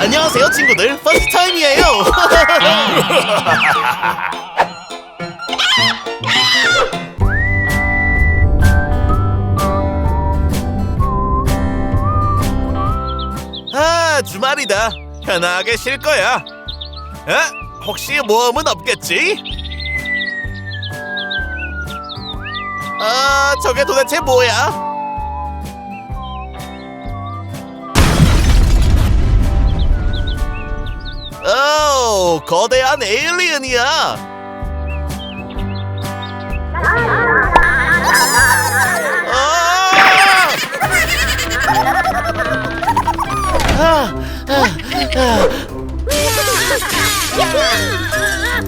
안녕하세요 친구들 퍼스트 타임이에요 아 주말이다 편하게 쉴 거야 어? 혹시 모험은 없겠지? 아 저게 도대체 뭐야? 거대한 에일리언이야. 아! 아,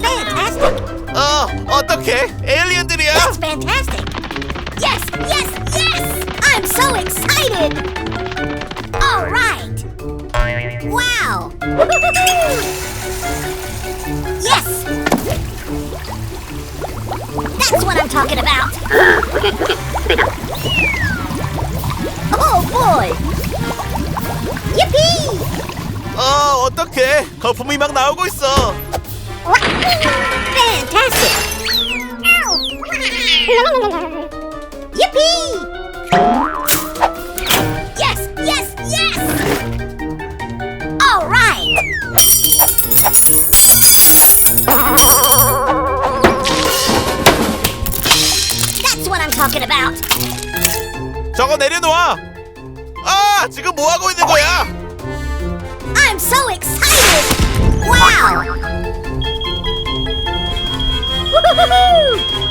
Fantastic! 아, 어, 어떡해? 에일리언들이야? That's fantastic! Yes, yes, yes! I'm so excited! All right! Wow! Oh boy! Yippee! 어, 어떡해? 거품이 막 나오고 있어. Fantastic! Yippee! Yes, yes, yes! All right! That's what I'm talking about. 저거 내려놓아. 아, 지금 뭐 하고 있는 거야? I'm so excited! Wow! Woo-hoo-hoo-hoo!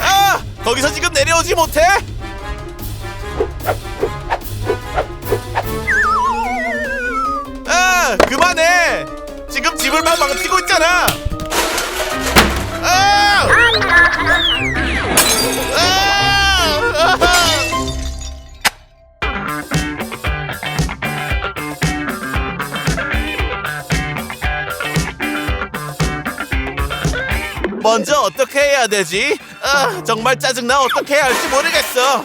아, 거기서 지금 내려오지 못해? 아, 그만해. 지금 집을 막 망치고 있잖아. 아! 아! 먼저 어떻게 해야 되지? 아, 정말 짜증나 어떻게 해야 할지 모르겠어.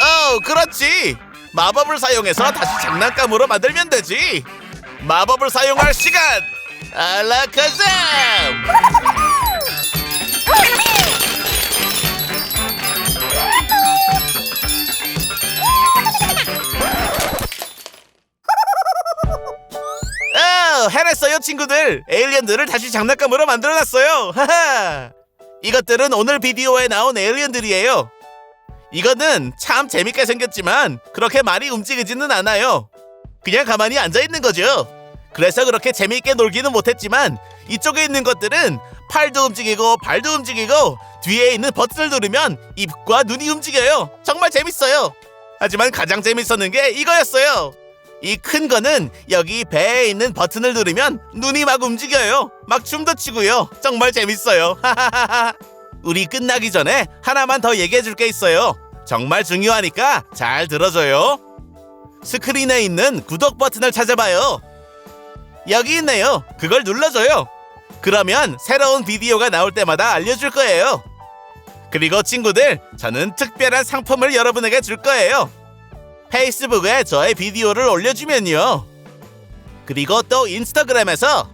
어, 그렇지. 마법을 사용해서 다시 장난감으로 만들면 되지. 마법을 사용할 시간. 알라카잠. 아, 해냈어요, 친구들. 에일리언들을 다시 장난감으로 만들어놨어요. 하하. 이것들은 오늘 비디오에 나온 에일리언들이에요. 이거는 참 재밌게 생겼지만 그렇게 많이 움직이지는 않아요. 그냥 가만히 앉아 있는 거죠. 그래서 그렇게 재미있게 놀기는 못했지만 이쪽에 있는 것들은 팔도 움직이고 발도 움직이고 뒤에 있는 버튼을 누르면 입과 눈이 움직여요. 정말 재밌어요. 하지만 가장 재밌었는 게 이거였어요. 이 큰 거는 여기 배에 있는 버튼을 누르면 눈이 막 움직여요. 막 춤도 추고요. 정말 재밌어요. 우리 끝나기 전에 하나만 더 얘기해 줄 게 있어요. 정말 중요하니까 잘 들어줘요. 스크린에 있는 구독 버튼을 찾아봐요. 여기 있네요. 그걸 눌러줘요. 그러면 새로운 비디오가 나올 때마다 알려줄 거예요. 그리고 친구들, 저는 특별한 상품을 여러분에게 줄 거예요. 페이스북에 저의 비디오를 올려주면요. 그리고 또 인스타그램에서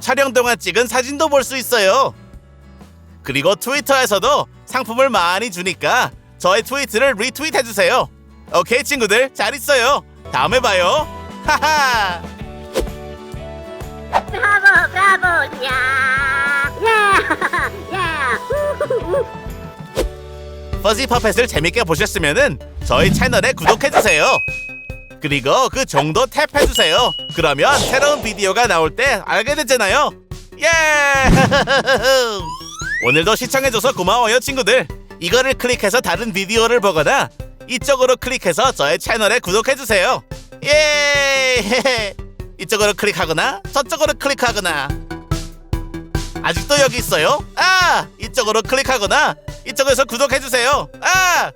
촬영 동안 찍은 사진도 볼 수 있어요. 그리고 트위터에서도 상품을 많이 주니까 저의 트위트를 리트윗 해주세요. 오케이 친구들 잘 있어요. 다음에 봐요. 하하. Yeah! Yeah! Yeah! 퍼지 퍼펫을 재밌게 보셨으면은 저희 채널에 구독해주세요. 그리고 그 정도 탭해주세요. 그러면 새로운 비디오가 나올 때 알게 되잖아요. 예! 오늘도 시청해줘서 고마워요, 친구들. 이거를 클릭해서 다른 비디오를 보거나 이쪽으로 클릭해서 저의 채널에 구독해주세요. 예! 이쪽으로 클릭하거나 저쪽으로 클릭하거나 아직도 여기 있어요? 아! 이쪽으로 클릭하거나 이쪽에서 구독해주세요. 아!